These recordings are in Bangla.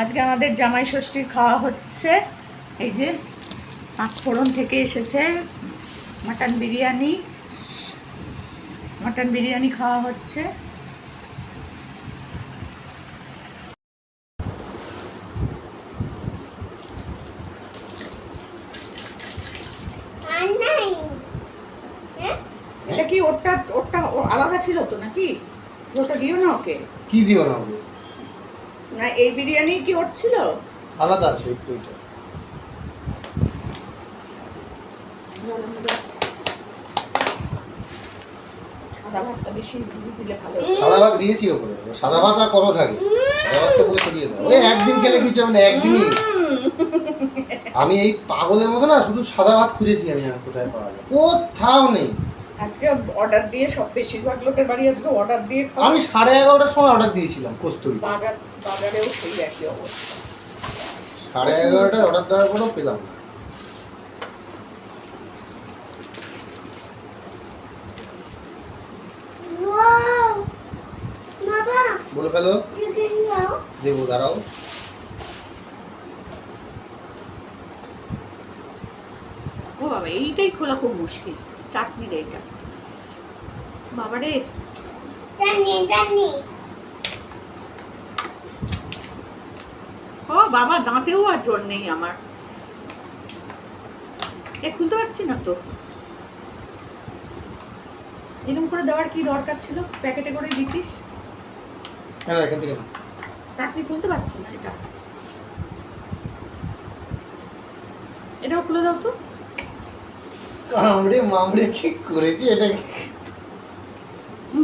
আজকে আমাদের জামাই ষষ্ঠীর খাওয়া হচ্ছে। এই যে পাঁচফোড়ন থেকে এসেছে মাটন বিরিয়ানি। মাটন বিরিয়ানি খাওয়া হচ্ছে। হ্যাঁ? এটা কি ওরটা ওরটা আলাদা ছিল তো নাকি? ওটা দিও না ওকে। কি দিও না ওকে? না এই বিরিয়ানি কি ওর ছিল? আলাদা আছে একটু এটা। সাদা ভাতটা বেশি দিলে ভালো সাদা ভাত দিয়েছি ওপরে। সাদা ভাত আর কত থাকে সাদা ভাতটা বলে সরিয়ে দাও। ওই একদিন খেলে কিছু হবে না একদিনই। আমি এই পাগলের মতো না শুধু সাদা ভাত খুঁজেছি আমি আর কোথায় পাওয়া যায়। কোথাও নেই। আজকে অর্ডার দিয়ে সব বেশিরভাগ লোকের বাড়ি আজকে অর্ডার দিয়ে খাওয়া আমি সাড়ে এগারোটার সময় অর্ডার দিয়েছিলাম কস্তুরি। বাজার বাজারেও সেই একই অবস্থা। সাড়ে এগারোটায় অর্ডার দেওয়ার পরেও পেলাম না। বলে ফেলো। দেবো দাঁড়াও। ও বাবা এইটাই খোলা খুব মুশকিল। বাবা রে জানি জানি। ও বাবা দাঁতেও আর জোর নেই আমার। এ খুলতে পারছি না তো। এরকম করে দেওয়ার কি দরকার ছিল? প্যাকেটে করে দিতিস? হ্যাঁ এখান থেকে না। চাটনি খুলতে পারছি না এটা। এটাও খুলে দাও তো। কামড়ে মামড়ে কি করেছি এটা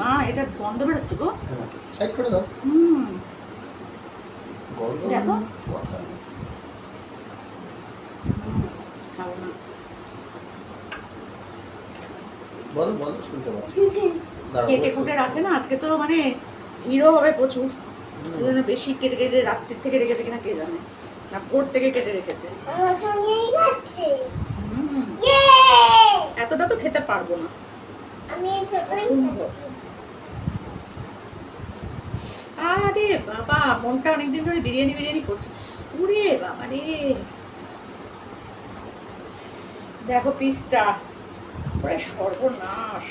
মা এটা গন্ধ বেরোচ্ছে গো। সাইড করে দাও। হুম। গন্ধ দেখো। কথা বলো বলো শুনতে পাচ্ছি। কেটে কুটে রাখে না আজকে তো মানে হিরো হবে প্রচুর ওই বেশি কেটে কেটে রাত্রির থেকে রেখেছে কিনা কে জানে। না ভোর থেকে কেটে রেখেছে। আমার সঙ্গেই যাচ্ছে। এতটা তো খেতে পারব না। আমি আরে বাবা মনটা অনেকদিন ধরে বিরিয়ানি বিরিয়ানি করছে। উরে বাবা রে। দেখো পিসটা ওরে সর্বনাশ।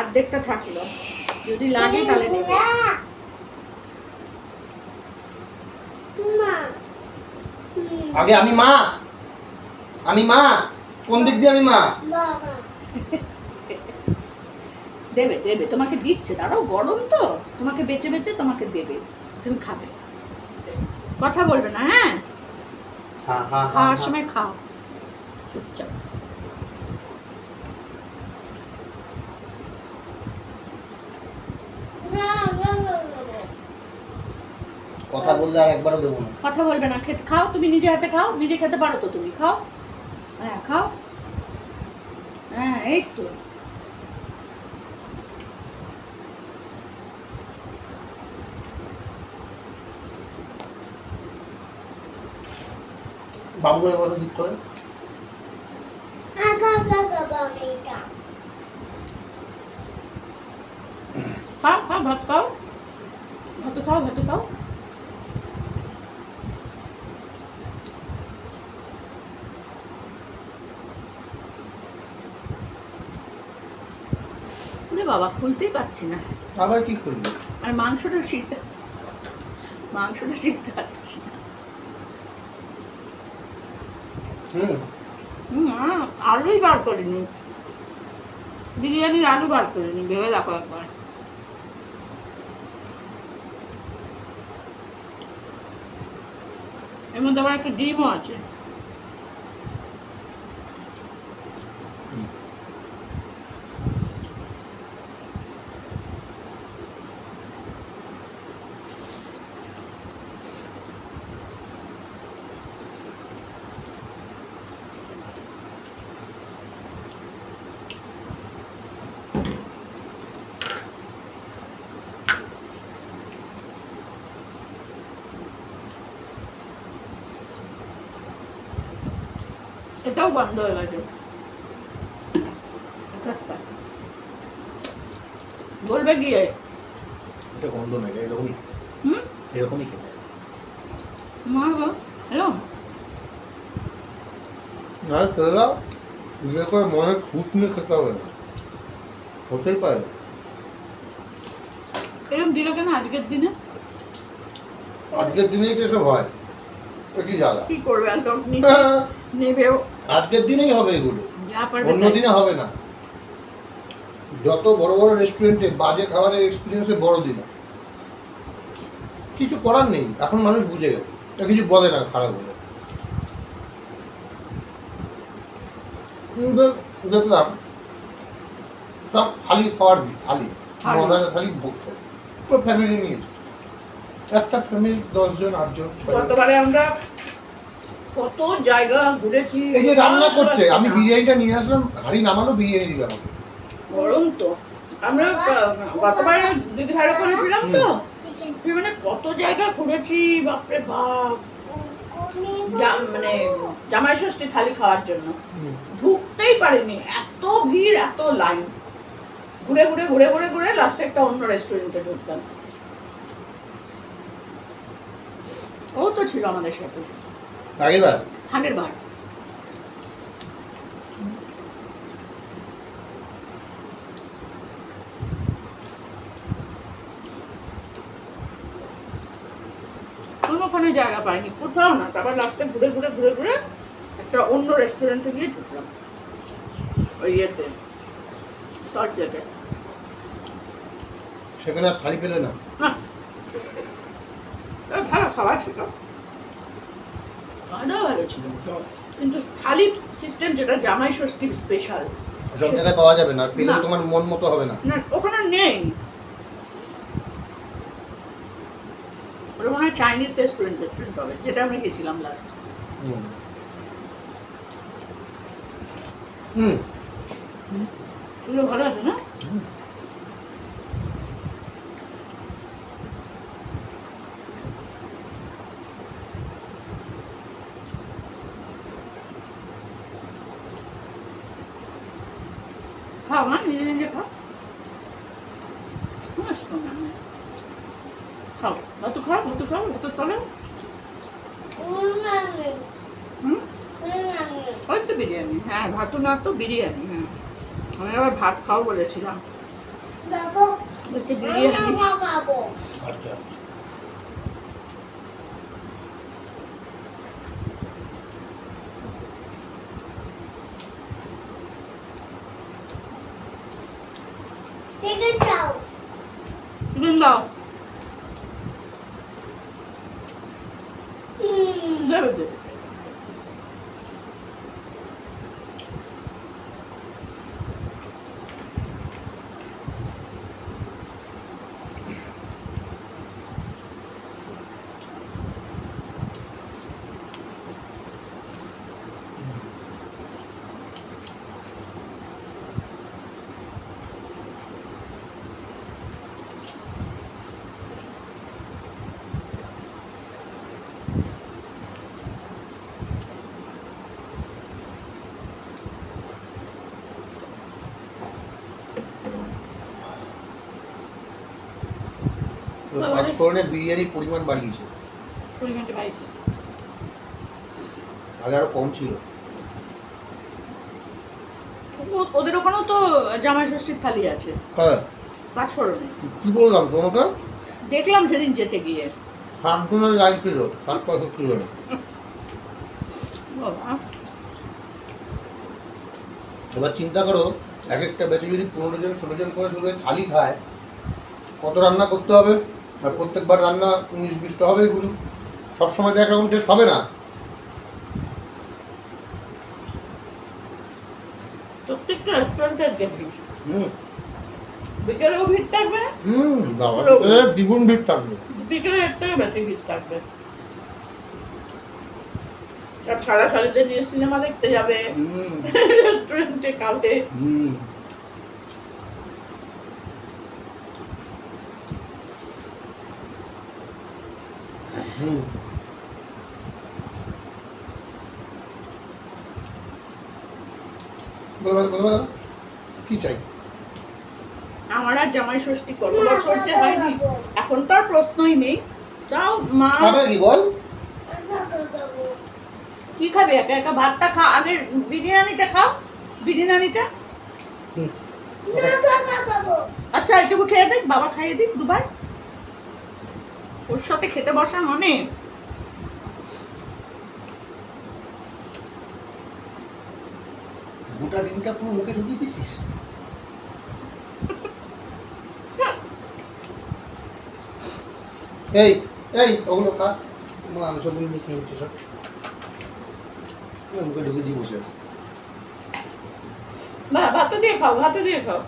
অর্ধেকটা থাকল। যদি লাগে তাহলে নেবে মা আগে আমি মা। আমি মা। কোন দিক দিয়ে আমি মা? দেবে দেবে। তোমাকে দিচ্ছে। দাঁড়াও গরম তো। তোমাকে বেছে বেছে তোমাকে দেবে। তুমি খাবে। কথা বলবে না হ্যাঁ? হ্যাঁ হ্যাঁ খাওয়ার সময় খাও। চুপচাপ না না না না কথা বললে আর একবারও দেবো না। কথা বলবে না খেতে খাও তুমি নিজে হাতে খাও নিজে খেতে পারো তো তুমি খাও। হ্যাঁ খাও। হ্যাঁ এই তো। বাবু এবারও দিক করে। খাও খাও ভাত খাও। ভাত খাও ভাত খাও ওরে বাবা খুলতেই পারছি না। আবার কি করবি আর মাংসটা শিখতে মাংসটা শিখতে পারছি না আলুই বার করিনি। বিরিয়ানির আলু বার করিনি ভেবে দেখো একবার। এর মধ্যে আবার একটা ডিমও আছে। এটাও বন্ধ হয়ে গেছে। বলবে গিয়ে এটা গন্ধ না এটা এরকমই হুম এরকমই খেতে মা গো এরকম না দাও ইয়ে করে মনে খুঁত নিয়ে খেতে হবে না হতেই পারে এরকম দিল কেন আজকের দিনে আজকের দিনেই তো এসব হয় এ কি জ্বালা কি করবে আর লোক নিচে নেবেও আজকের দিনেই হবে এগুলো। অন্য দিনে হবে না। যত বড় বড় রেস্টুরেন্টে বাজে খাবারের এক্সপিরিয়েন্সে বড় দিন। কিছু করার নেই এখন মানুষ বুঝে গেছে। তা কিছু বলে না খারাপ বলে। দেখলাম সব থালি খাওয়ার দিই থালি। মহারাজা থালি ভোগ করে। পুরো ফ্যামিলি নিয়ে একটা ফ্যামিলি দশজন আটজন আমরা কত জায়গা ঘুরেছি এই যে রান্না করছে আমি বিরিয়ানিটা নিয়ে আসলাম হাড়ি নামানো বিরিয়ানি আমাকে গরম তো। আমরা গতবারে দিদি ভাইয়ের ওখানে ছিলাম তো। মানে কত জায়গা ঘুরেছি বাপরে বাপ। মানে জামাই ষষ্ঠী থালি খাওয়ার জন্য। ঢুকতেই পারিনি এত ভিড় এত লাইন। ঘুরে ঘুরে ঘুরে ঘুরে ঘুরে লাস্টে একটা অন্য রেস্টুরেন্টে ঢুকতাম ও তো ছিল আমাদের সাথে। হানের বার কোনোখানে জায়গা পাইনি কোথাও না। তারপর লাস্টে ঘুরে ঘুরে ঘুরে ঘুরে একটা অন্য রেস্টুরেন্টে গিয়ে ঢুকলাম। ওই ইয়েতে সল্ট লেকে সেখানে আর থালি পেলে না? না। ভালো খাবার ছিল। খাওয়া দাওয়া ভালো ছিল। কিন্তু থালি সিস্টেম যেটা জামাই ষষ্ঠী স্পেশাল সব জায়গায় পাওয়া যাবে না আর তোমার মন মতো হবে না। না ওখানে নেই। ওটা মনে হয় চাইনিজ রেস্টুরেন্ট রেস্টুরেন্ট হবে যেটা আমরা গেছিলাম লাস্ট হুম। হুম। ভালো আছে না খাও মা নিজে নিজে খাও আমার শোনা নেই। খাও ভাতু খাও ভাতু খাও ভাতু তলে? হুম? ওই তো বিরিয়ানি হ্যাঁ ভাতু না তো বিরিয়ানি হ্যাঁ। আমি আবার ভাত খাও বলেছিলাম। বলছে বিরিয়ানি। খাব। আচ্ছা আচ্ছা চিকেন চাও চিকেন দাও হুম দেবে দেবে তো পাঁচফোড়নে বিরিয়ানির পরিমাণ বাড়িয়েছে। পরিমাণটা বাড়িয়েছে। আগে আরও কম ছিল। ওদের ওখানেও তো জামাই ষষ্ঠীর থালি আছে। হ্যাঁ। পাঁচ ফোড়নে কি বললাম তোমাকে? দেখলাম সেদিন যেতে গিয়ে। সাত জনের লাইন ছিল সাত পয়সা ছিল। না বাবা, এবার চিন্তা করো এক একটা ব্যাচে যদি পনেরো জন ষোলো জন করে শুধু থালি খায় কত রান্না করতে হবে? আর প্রত্যেকবার রান্না উনিশ বিশটা হবে এগুলো সবসময় তো একরকম টেস্ট হবে না। প্রত্যেকটা রেস্টুরেন্টের হুম। বিকেলেও ভিড় থাকবে। হুম বাবা দ্বিগুণ ভিড় থাকবে। বিকেলে থেকে বেশি ভিড় থাকবে। সারা সারিতে নিয়ে সিনেমা দেখতে যাবে। হুম। রেস্টুরেন্টে হুম। হুম। বলো বলো বলো। বলো। কি চাই? আমার আর জামাই ষষ্ঠী কত বছর যে হয়নি? এখন তো আর প্রশ্নই নেই। তাও মা। খাবে কি বল। কি খাবে? একা একা ভাতটা খা। আগে বিরিয়ানিটা খাও। বিরিয়ানিটা? আচ্ছা এটুকু খেয়ে দেখ। বাবা খাইয়ে দিক দুবার। ওর সাথে খেতে বসা মানে? গোটা ডিমটা পুরো মুখে ঢুকিয়ে দিছিস এই এই ওগুলো খা। মাংসগুলো নিয়ে খেয়ে সব। মুখে ঢুকিয়ে দিয়ে বসে আছে। ভাত দিয়ে খাও ভাত দিয়ে খাও।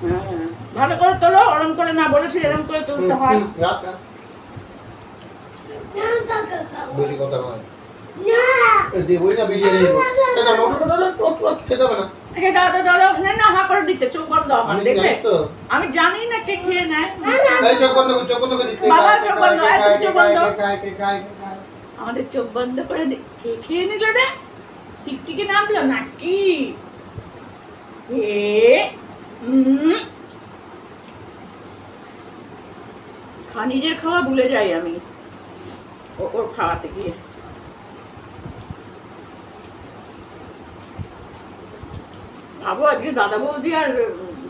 হ্যাঁ, ভালো করে তোলো ওরম করে না বলেছি এরম করে তুলতে হয়। বেশি কথা নয়। বিরিয়ানি খেতে হবে না আমি জানি না কে খেয়ে নেয়। এই চোখ বন্ধ কর চোখ বন্ধ করে দিতে বাবা, চোখ বন্ধ, এই তুই চোখ বন্ধ। খায় আমাদের চোখ বন্ধ করে কে খেয়ে নিল রে? টিকটিকি নামলো নাকি? এ। খা নিজের খাওয়া ভুলে যাই আমি। ওর খাওয়াতে গিয়ে। ভাবো আজকে দাদা বৌদি আর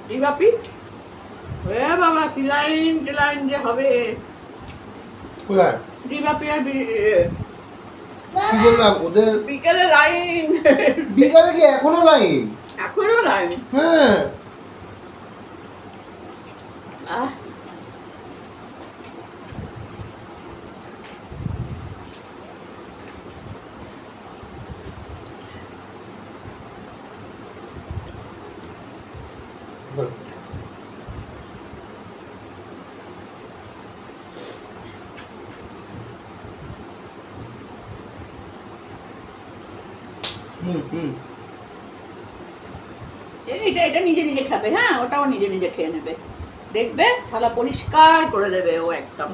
দিবাপি এ বাবা কি লাইন যে হবে। দিবাপি আর কি বললাম ওদের বিকেলে লাইন। বিকালে কি এখনও লাইন? এখনও লাইন? হ্যাঁ আহ হুম হুম এইটা এটা নিজে নিজে খাবে হ্যাঁ ওটাও নিজে নিজে খেয়ে নেবে। দেখবে থালা পরিষ্কার করে দেবে ও একদম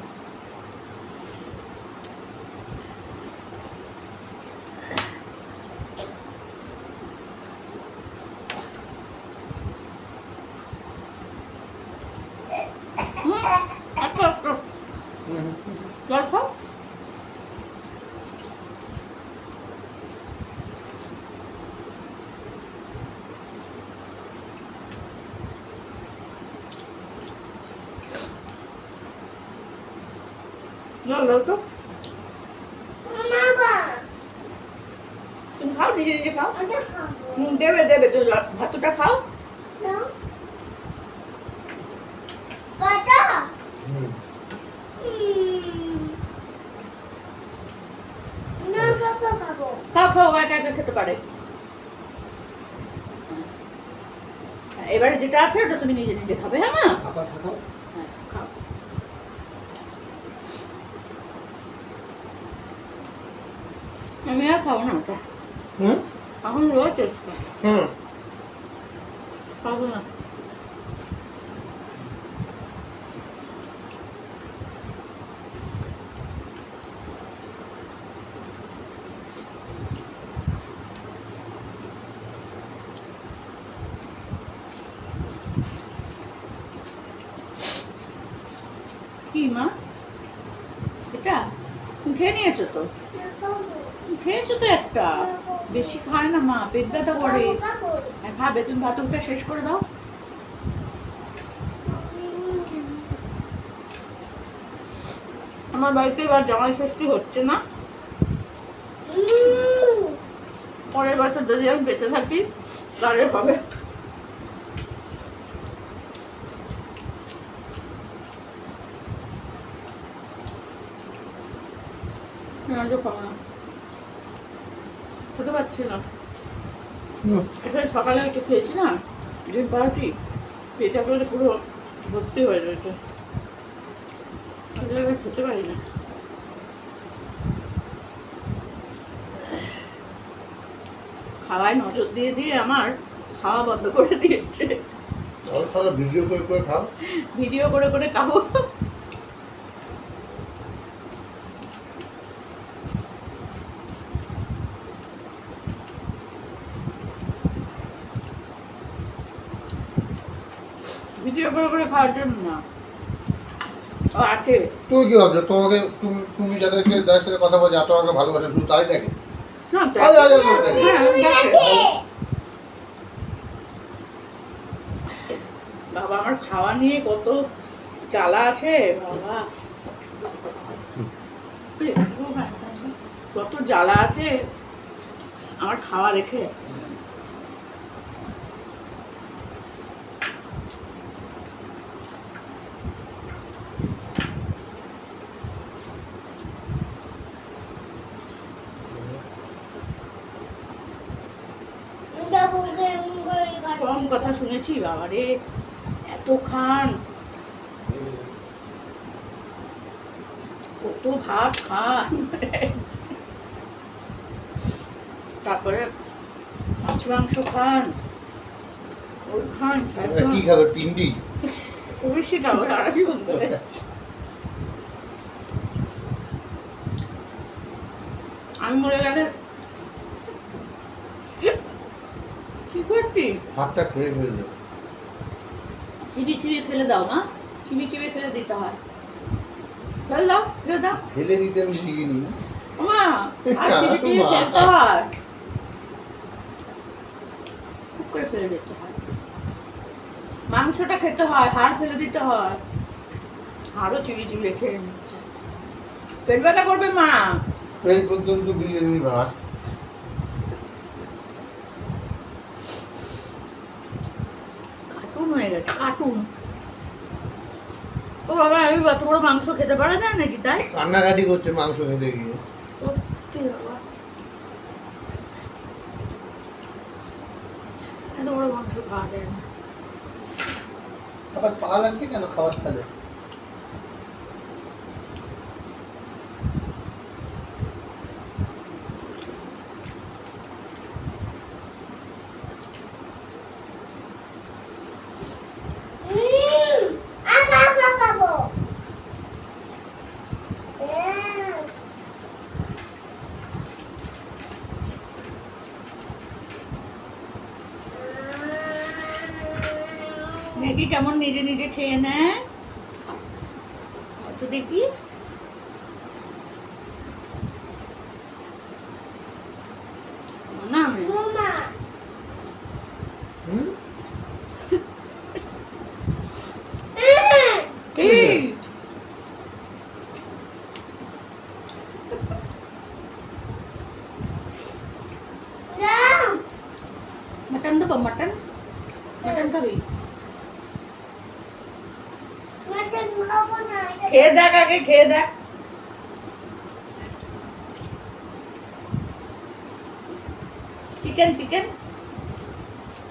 হুম, একটু একটু হুম, হুম। জল খাও জল দাও তো তুমি খাও নিজে নিজে খাও। দেবে দেবে তো ভাতটা খাও। খাও খাও একা একা খেতে পারে। এবারে যেটা আছে ওটা তুমি নিজে নিজে খাবে হ্যাঁ মা আবার খাও। হ্যাঁ খাও আমি আর খাব না ওটা হুম? এখন রয়েছে হুম। খাব না। কি মা? এটা? খেয়ে নিয়েছো তো? খেয়েছো তো একটা? বেশি খায় না মা পেট ব্যথা করে। হ্যাঁ খাবে তুমি ভাতটা শেষ করে দাও। আমার বাড়িতে এবার জামাই ষষ্ঠী হচ্ছে না। পরের বছর যদি আমি বেঁচে থাকি তাহলে হবে আজও খাব না খেতে পারছি না হুম। আসলে সকালে একটু খেয়েছি না? ডিম পাউরুটি করে পুরো ভর্তি হয়ে রয়েছে আমি খেতে পারি না। খাওয়ায় নজর দিয়ে দিয়ে আমার খাওয়া বন্ধ করে দিয়েছে। ভিডিও করে করে খাও। ভিডিও করে করে খাব ভিডিও করে করে খাওয়ার জন্য না। আছে। তুমি কি ভাবছ তোমাকে তুমি তুমি যাদেরকে যাদের সাথে কথা বলছো এত আমাকে ভালোবাসে শুধু তাই দেখে। হ্যাঁ, দেখে। বাবা আমার খাওয়া নিয়ে কত জ্বালা আছে বাবা। কত জ্বালা আছে। আমার খাওয়া রেখে দেখো কেমন করে কাটছে। কম শুনেছি বাবারে এত খান কত ভাত খান। তারপরে মাছ মাংস খান। ওই খান কি খাবে পিন্ডি? বেশি খাব আমি মরে গেলে কি করছি ভাতটা খেয়ে ফেলবে চিবি চিবি ফেলে দাও না চিবি চিবি ফেলে দিতে হয়। ফেলে দাও ফেলে দাও। ফেলে দিতে আমি শিখিনি। ওমা আর চিবি চিবি ফেলতে হয়। করে ফেলে দিতে হয়। মাংসটা খেতে হয় হাড় ফেলে দিতে হয়। হাড়ও চিবি চিবি খেয়ে নিচ্ছে। পেট ব্যথা করবে মা। এই পর্যন্ত বিরিয়ানি ভাত কার্টুন হয়ে গেছে কার্টুন ও বাবা আমি অত বড় মাংস খেতে পারা যায় নাকি তাই? কান্নাকাটি করছে মাংস খেতে গিয়ে। সত্যি বাবা। এত বড় মাংস খাওয়া যায় না। আবার পা লাগছে কেন খাবার খালে উম, আগে আগে খাব। হ্যাঁ। দেখি কেমন নিজে নিজে খেয়ে নেয়। তো দেখি। না আমি মোমা, হুম। উম, কি দাও। মটন দেবো মটন মটন খাবি মটন খাব না, এটা খেয়ে দেখ আগে খেয়ে দেখ। চিকেন চিকেন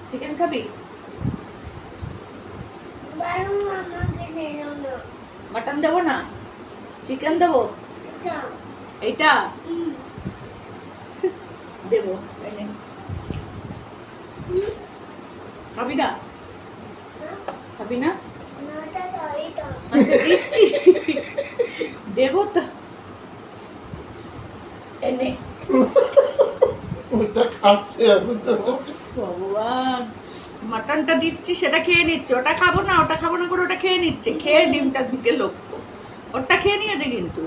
চিকেন খাবি। মটন দেবো না? চিকেন দেবো? এইটা? দেবো খাবি না? খাবি না না, এটা দাও, এটা। আচ্ছা দিচ্ছি দেবো তো এনে। ওটা খাচ্ছে ভগবান। মাটনটা দিচ্ছি সেটা খেয়ে নিচ্ছে। ওটা খাব না ওটা খাব না করে ওটা খেয়ে নিচ্ছে। খেয়ে ডিমটার দিকে লক্ষ্য ওটা খেয়ে নিয়েছে কিন্তু।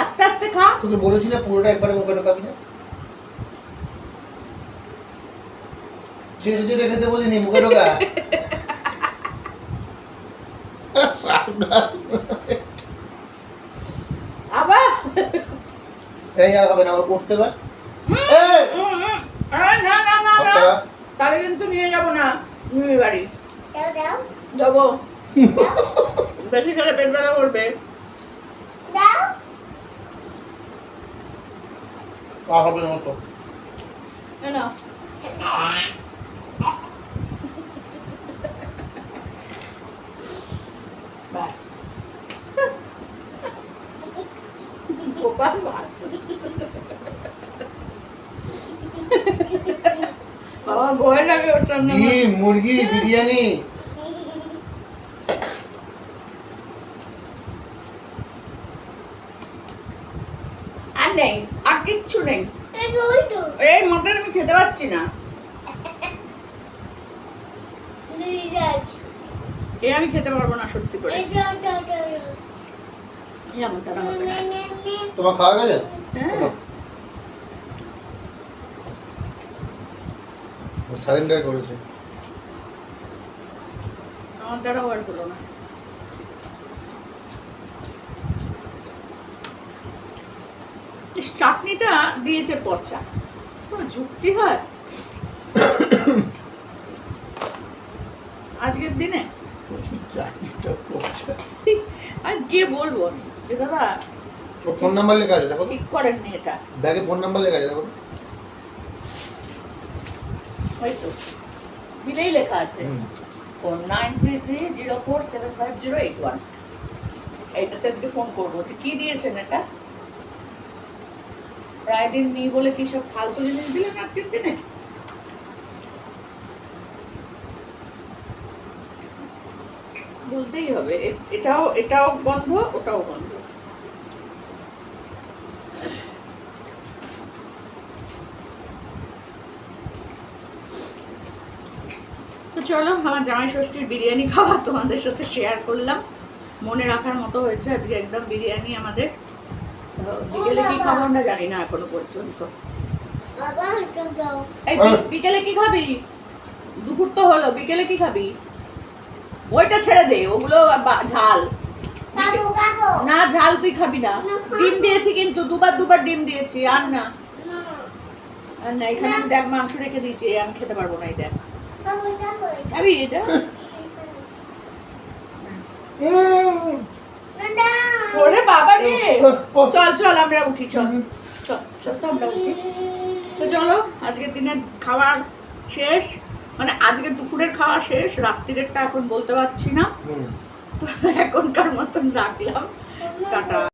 আস্তে আস্তে খা। তোকে বলেছি না পুরোটা একবারে মুখে ঢোকাবি না? ছেড়ে ছেড়ে খেতে বলিনি মুখে ঢোকা। আবার? এই আর হবে না আমার করতে পার এই! উম, উম, আরে না না না না। তাহলে কিন্তু নিয়ে যাব না নিয়ে বাড়ি। দাও, দাও, বেশি খেলে পেট ব্যথা করবে। দাও। আর হবে না তো এই নাও। বাই গোপাল ভাত। বাবা ভয় লাগে ওটার নাম ডিম মুরগি বিরিয়ানি? আর নেই আর কিচ্ছু নেই। এই মটন আমি খেতে পারছি না। এ আমি খেতে পারব না সত্যি করে। তোমার খাওয়া গেছে? হ্যাঁ। সারেন্ডার করেছে। আমার দ্বারা আর হলো না চাটনিটা দিয়েছে পচা। যুক্তি হয়? আজকের দিনে? চাটনিটা পচা। আজ গিয়ে বলব আমি যে দাদা ফোন নাম্বার লেখা আছে দেখো ঠিক করেননি এটা। ব্যাগে ফোন নাম্বার লেখা আছে দেখো হয়তো। বিলেই লেখা আছে। Phone nine three three zero four seven five zero eight one. এইটাতে আজকে ফোন করব যে কি দিয়েছেন এটা? প্রায় দিন নিই বলে কি সব ফালতু জিনিস দিলেন আজকের দিনে? বলতেই হবে। এটাও এটাও গন্ধ ওটাও গন্ধ। চলো আমার জামাই ষষ্ঠীর বিরিয়ানি খাওয়া তোমাদের সাথে শেয়ার করলাম। মনে রাখার মতো হয়েছে আজকে একদম বিরিয়ানি আমাদের। বিকেলে কি খাব আমরা জানি না এখনও পর্যন্ত। বিকেলে কি খাবি? দুপুর তো হলো বিকেলে কি খাবি? ওইটা ছেড়ে দে ওগুলো ঝাল। না ঝাল তুই খাবি না। ডিম দিয়েছি কিন্তু দুবার দুবার ডিম দিয়েছি আর না। আর না এখানে দেখ মাংস রেখে দিয়েছি আমি খেতে পারব না এই দেখ। খাবি এটা? ওরে বাবা রে। চল চল আমরা উঠি চল। চল চল তো আমরা উঠি। তো চলো আজকের দিনের খাবার শেষ। মানে আজকে দুপুরের খাওয়া শেষ রাত্রিরেরটা এখন বলতে পারছি না। তো এখনকার মতন রাখলাম। টাটা।